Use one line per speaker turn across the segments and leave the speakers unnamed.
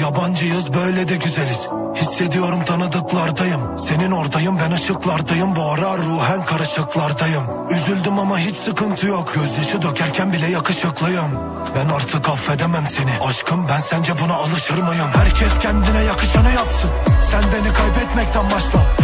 Yabancıyız böyle de güzeliz. Hissediyorum tanıdıklardayım. Senin oradayım ben ışıklardayım. Bu ara ruhen karışıklardayım. Üzüldüm ama hiç sıkıntı yok. Gözyaşı dökerken bile yakışıklıyım. Ben artık affedemem seni. Aşkım ben sence buna alışır mıyım? Herkes kendine yakışanı yapsın. Sen beni kaybetmekten başla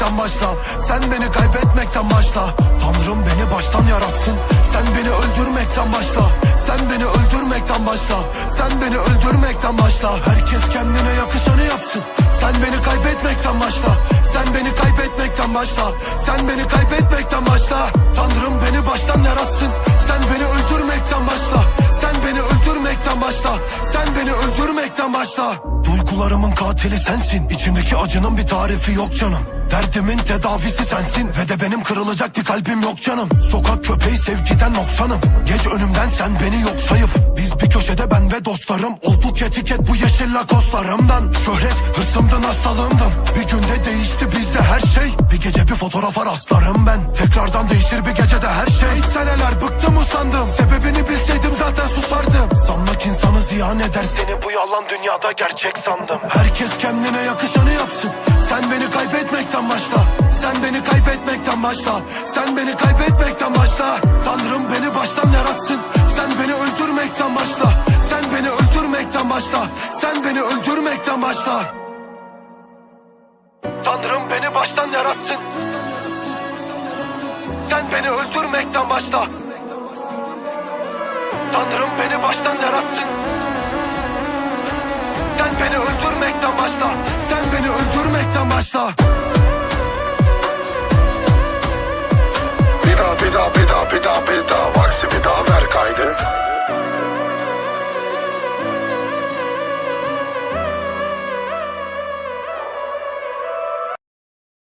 kaybetmekten başla Sen beni kaybetmekten başla Tanrım beni baştan yaratsın Sen beni öldürmekten başla Sen beni öldürmekten başla Sen beni öldürmekten başla Herkes kendine yakışanı yapsın Sen beni kaybetmekten başla Sen beni kaybetmekten başla Sen beni kaybetmekten başla Tanrım beni baştan yaratsın Sen beni öldürmekten başla Sen beni öldürmekten başla Sen beni öldürmekten başla Duygularımın katili sensin İçimdeki acının bir tarifi yok canım Derdimin tedavisi sensin Ve de benim kırılacak bir kalbim yok canım. Sokak köpeği sevgiden noksanım. Geç önümden sen beni yok sayıp Biz bir köşede ben ve dostlarım Olduk etiket bu yeşil lakoslarımdan. Şöhret hırsımdan hastalığımdan. Bir günde değişti bizde her şey. Bir gece bir fotoğrafa rastlarım ben. Tekrardan değişir bir gecede her şey. Seneler bıktım usandım. Sebebini ziyan eder Seni bu yalan dünyada gerçek sandım. Herkes kendine yakışanı yapsın. Sen beni kaybetmekten başla. Sen beni kaybetmekten başla. Sen beni kaybetmekten başla. Tanrım beni baştan yaratsın. Sen beni öldürmekten başla. Sen beni öldürmekten başla. Sen beni öldürmekten başla. Tanrım beni baştan yaratsın. Sen beni öldürmekten başla. Tanrım beni baştan yaratsın başla. Bir daha bir daha bir daha bir daha
bir daha Maxi bir daha ver kaydı